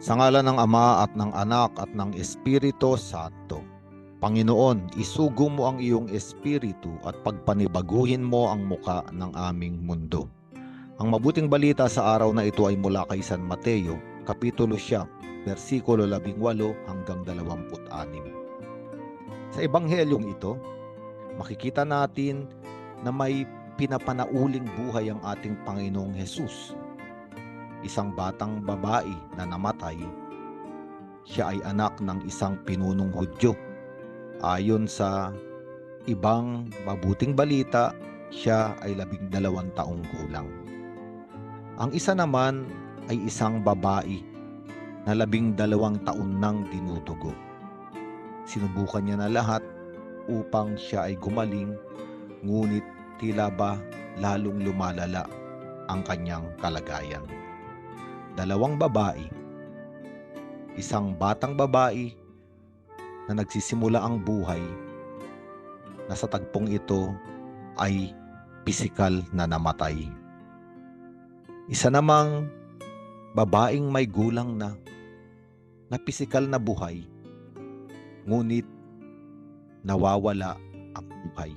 Sa ngala ng Ama at ng Anak at ng Espiritu Santo. Panginoon, isugo mo ang iyong espiritu at pagpanibaguhin mo ang muka ng aming mundo. Ang mabuting balita sa araw na ito ay mula kay San Mateo, Kapitulo siya, versikulo 18 hanggang 26. Sa ebanghelyong ito, makikita natin na may pinapanauling buhay ang ating Panginoong Hesus. Isang batang babae na namatay, siya ay anak ng isang pinunong Hudyo. Ayon sa ibang mabuting balita, siya ay labing dalawang taong gulang. Ang isa naman ay isang babae na labing dalawang taon nang dinudugo. Sinubukan niya na lahat upang siya ay gumaling, ngunit tila ba lalong lumalala ang kanyang kalagayan. Dalawang babae, isang batang babae na nagsisimula ang buhay na sa tagpong ito ay pisikal na namatay. Isa namang babaeng may gulang na na pisikal na buhay ngunit nawawala ang buhay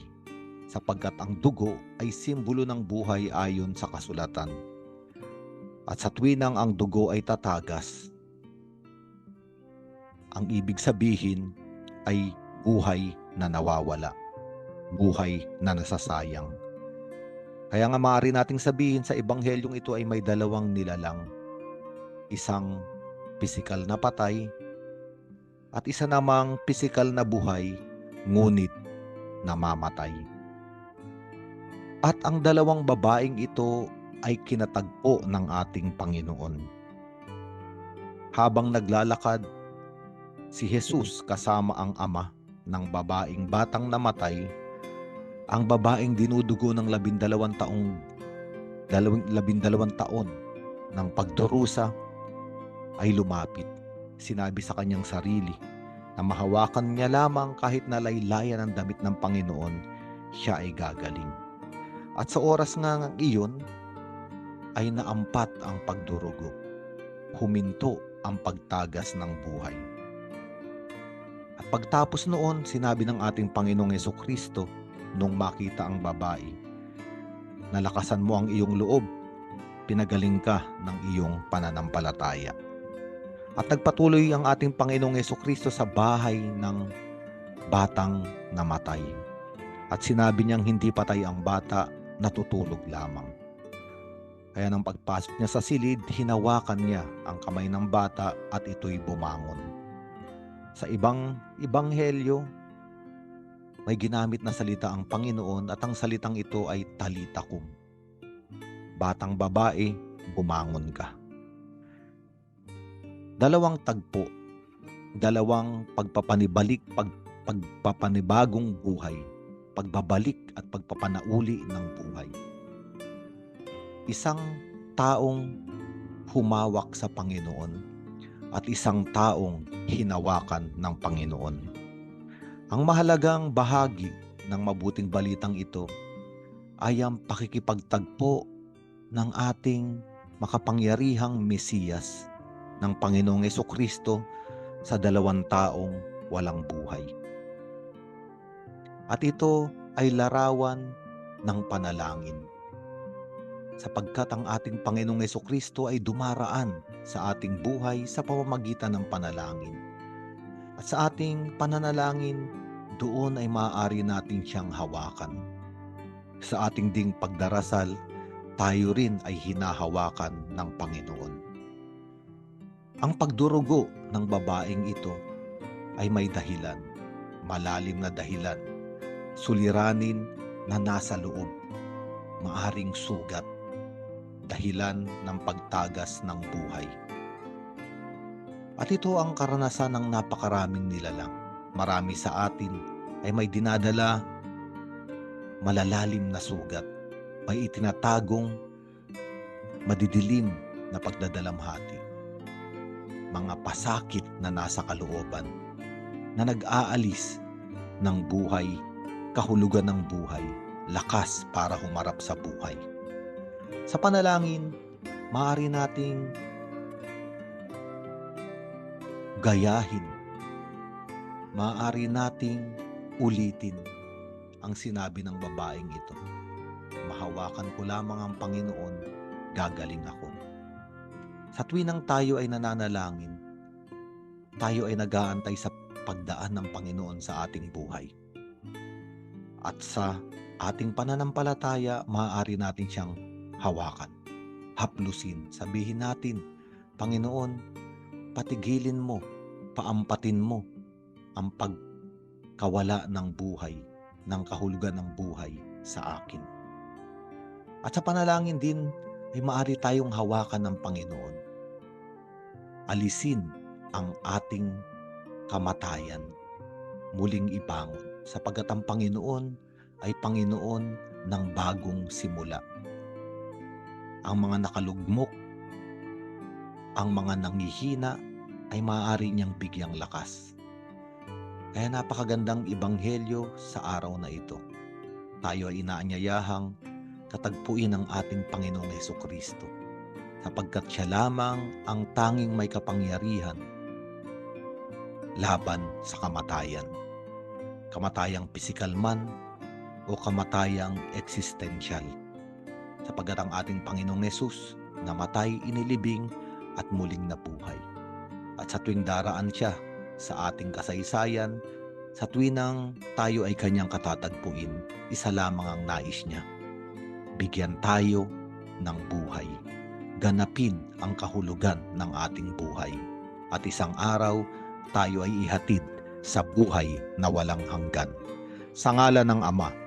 sapagkat ang dugo ay simbolo ng buhay ayon sa kasulatan. At sa tuwinang ang dugo ay tatagas, ang ibig sabihin ay buhay na nawawala, buhay na nasasayang. Kaya nga maaari nating sabihin sa ebanghelyong ito ay may dalawang nilalang. Isang pisikal na patay at isa namang pisikal na buhay ngunit namamatay. At ang dalawang babaeng ito ay kinatagpo ng ating Panginoon. Habang naglalakad si Jesus kasama ang ama ng babaeng batang namatay, ang babaeng dinudugo ng labindalawang taong labindalawang taon ng pagdurusa ay lumapit. Sinabi sa kanyang sarili na mahawakan niya lamang kahit nalaylayan ang damit ng Panginoon, siya ay gagaling. At sa oras nga ng iyon, ay naampat ang pagdurugo. Huminto ang pagtagas ng buhay. At pagtapos noon, sinabi ng ating Panginoong Yeso Kristo nung makita ang babae, nalakasan mo ang iyong loob, pinagaling ka ng iyong pananampalataya. At nagpatuloy ang ating Panginoong Yeso Kristo sa bahay ng batang namatay. At sinabi niyang hindi patay ang bata, natutulog lamang. Kaya nang pagpasok niya sa silid, hinawakan niya ang kamay ng bata at ito'y bumangon. Sa ibang ibanghelyo, may ginamit na salita ang Panginoon at ang salitang ito ay talitakum. Batang babae, bumangon ka. Dalawang tagpo, dalawang pagpapanibalik, pag, pagpapanibagong buhay, pagbabalik at pagpapanauli ng buhay. Isang taong humawak sa Panginoon at isang taong hinawakan ng Panginoon. Ang mahalagang bahagi ng mabuting balitang ito ay ang pakikipagtagpo ng ating makapangyarihang Mesiyas ng Panginoong Yeso Kristo sa dalawang taong walang buhay. At ito ay larawan ng panalangin. Sapagkat ang ating Panginoong Yeso Kristo ay dumaraan sa ating buhay sa pamamagitan ng panalangin. At sa ating pananalangin, doon ay maaari natin siyang hawakan. Sa ating ding pagdarasal, tayo rin ay hinahawakan ng Panginoon. Ang pagdurugo ng babaeng ito ay may dahilan, malalim na dahilan, suliranin na nasa loob, maaring sugat, dahilan ng pagtagas ng buhay. At ito ang karanasan ng napakaraming nilalang. Marami sa atin ay may dinadala malalalim na sugat, may itinatagong madidilim na pagdadalamhati. Mga pasakit na nasa kalooban na nag-aalis ng buhay, kahulugan ng buhay, lakas para humarap sa buhay. Sa panalangin, maaari nating gayahin. Maaari nating ulitin ang sinabi ng babaeng ito. Mahawakan ko lamang ang Panginoon, gagaling ako. Sa tuwinang tayo ay nananalangin, tayo ay nag-aantay sa pagdaan ng Panginoon sa ating buhay. At sa ating pananampalataya, maaari natin siyang hawakan, haplusin, sabihin natin, Panginoon, patigilin mo, paampatin mo ang pagkawala ng buhay, ng kahulugan ng buhay sa akin. At sa panalangin din, ay maaari tayong hawakan ng Panginoon. Alisin ang ating kamatayan, muling ibangon, sapagat ang Panginoon ay Panginoon ng bagong simula. Ang mga nakalugmok, ang mga nangihina, ay maaari niyang bigyang lakas. Kaya napakagandang ibanghelyo sa araw na ito. Tayo ay inaanyayahang katagpuin ng ating Panginoong Heso Kristo sapagkat siya lamang ang tanging may kapangyarihan laban sa kamatayan. Kamatayang pisikal man o kamatayang eksistensyal. Sapagkat ang ating Panginoong Yesus namatay, inilibing at muling nabuhay. At sa tuwing daraan siya sa ating kasaysayan, sa tuwinang tayo ay kanyang katatagpuin, isa lamang ang nais niya. Bigyan tayo ng buhay. Ganapin ang kahulugan ng ating buhay. At isang araw, tayo ay ihatid sa buhay na walang hanggan. Sa ngala ng Ama